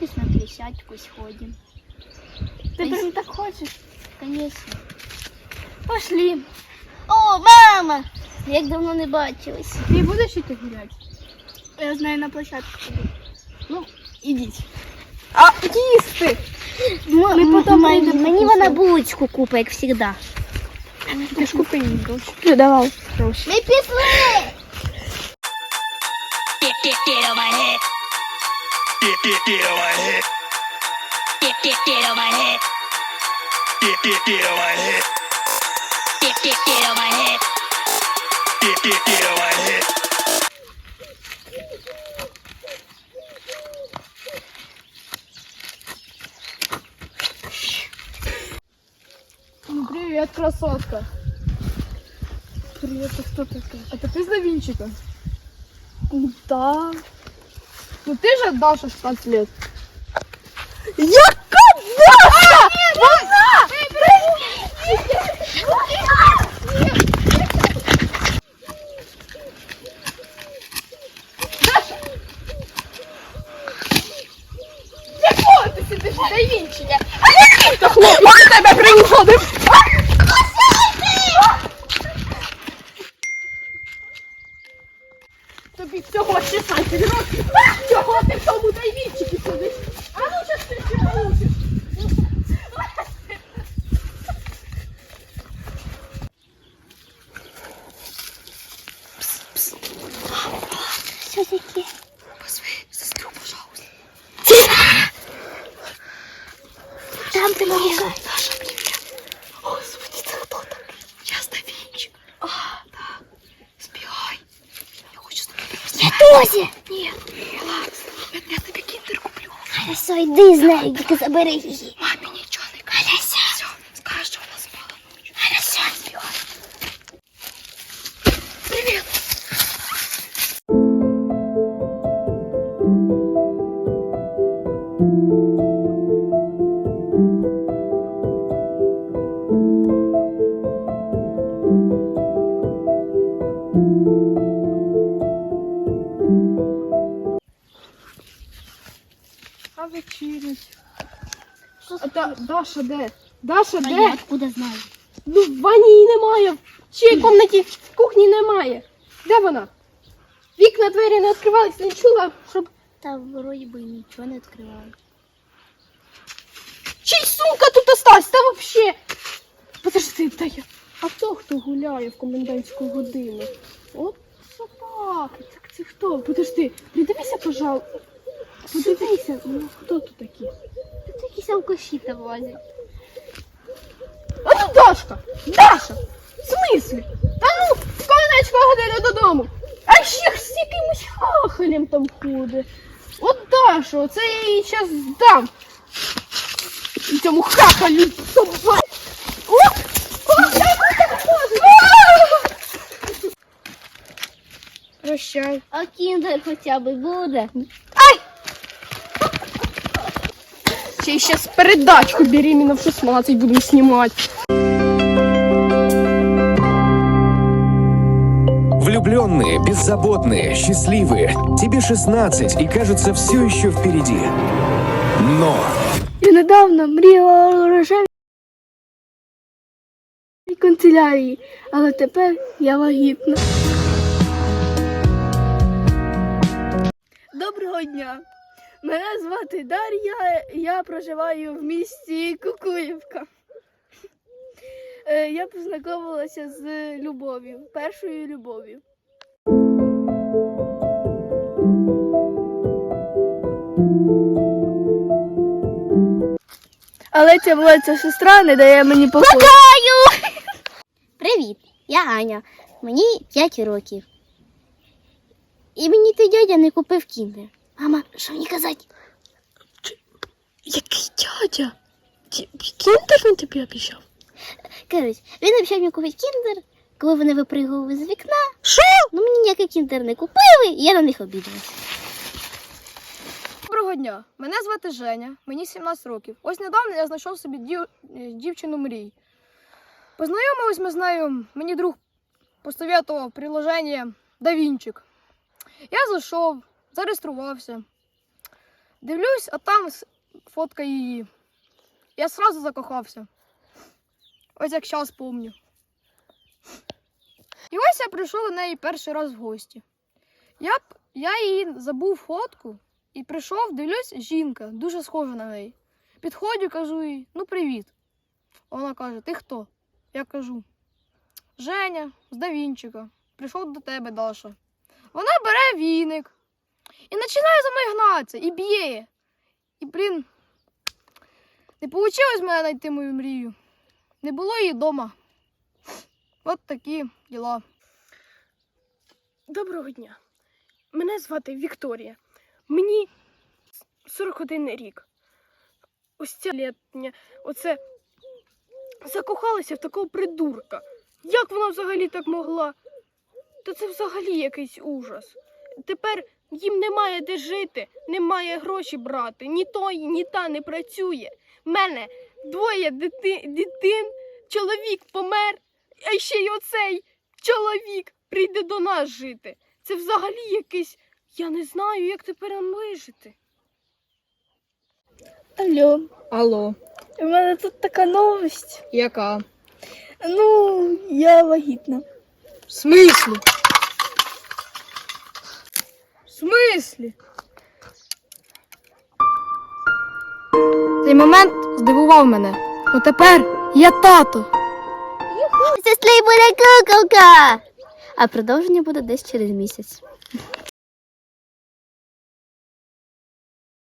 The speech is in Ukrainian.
завтра посидиш на крещатику сходим. Ти Ай. прям так хочеш? Конечно. Пошли. О, мама! Як давно не бачились. Ти будеш іти гуляти? Я знаю на площадку. Ну, ідіть. А їсти! Ми потім прийдемо Мені покусимо. вона булочку купить, як завжди. Ти ж купи їй гроші. Ну, давай. Гроші. Ми пішли! Get, get, get on my head. Get, get, get on my head. Get, get, get on my head. Get, get, get on my head. Get, get, get on my head. Get, get, get on my head. Ну, привет, красотка. Привет, а кто такая? Это ты за Винчика? Да. Ну ты же Даша 16 лет. Яка Даша? Вона! Даша! Якого ти сидиш на Вінчика? А який то хлопець тебе приходив? Наша, моя. Господи, це хто такий? Я Ставінчик. А, так. Збігай. Я хочу тобою Я Тозі. Ні, релакс. Я, тобі кіндер куплю. Алісо, йди з нею, тільки забери її. Вечерять. А та Даша де? Даша А де? я откуда знаю? Ну, в ванні її немає. В чиїй кімнаті в кухні немає. Де вона? Вікна двері не відкривались, не чула, щоб. Та вроді би нічого не відкриваю. Чий сумка тут осталась? Та вообще. Подожди, та я. А хто хто гуляє в комендантську годину? От собаки. Так це хто? Подожди, придивися, пожалуйста. Подивися, ну хто тут такі? Тут якісь алкаші там. А ну Дашка! Даша! В смислі? Та ну, в комендантську годину додому. А ще ж з якимось хахалем там ходить. От Даша, оце я їй зараз здам. І цьому хахалю ходите? Прощай. А кіндер хоча б буде. Ще сейчас передачку беременна в 16 будем снимать. Влюбленные, беззаботные, счастливые. Тебе 16 и кажется все еще впереди. Но Я недавно мріяла рожевій канцелярії, але тепер я вагітна. Доброго дня! Мене звати Дар'я, я проживаю в місті Кукуївка. Е, Я познайомилася з любов'ю, першою любов'ю. Але ця молодця сестра не дає мені покою. Привіт, я Аня. Мені 5 років. І мені той дядя не купив кіндер. Мама, що мені казати? Який дядя? Кіндер він тобі обіцяв? Коротше, він обіцяв мені купити кіндер, коли вони випригували з вікна. Що? Ну мені ніякий кіндер не купили, і я на них обідалася. Доброго дня. Мене звати Женя, мені 17 років. Ось недавно я знайшов собі дів... е, дівчину мрій. Познайомились ми з нею, мені друг посоветував приложення Давінчик. Я зайшов, зареєструвався. Дивлюсь, а там фотка її. Я сразу закохався. Ось як зараз помню. І ось я прийшов до неї перший раз в гості. Я, я її забув фотку і прийшов, дивлюсь, жінка, дуже схожа на неї. Підходжу, кажу їй, ну привіт. Вона каже, ти хто? Я кажу, Женя з Давінчика. Прийшов до тебе, Даша. Вона бере віник і починає за мною гнатися і б'є. І, блін, не в мене знайти мою мрію. Не було її вдома. От такі діла. Доброго дня. Мене звати Вікторія. Мені 41 рік. Ось ця літня, оце закохалася в такого придурка. Як вона взагалі так могла? Та це взагалі якийсь ужас. Тепер їм немає де жити, немає гроші брати. Ні той, ні та не працює. Мене двоє дити, дитин, чоловік помер, а ще й оцей чоловік прийде до нас жити. Це взагалі якийсь. Я не знаю, як тепер нам вижити. Алло, Алло, у мене тут така новость. яка? Ну, я вагітна. В смислі? В смислі? Цей момент здивував мене. Ну тепер я тато. Сестрі буде куколка! А продовження буде десь через місяць.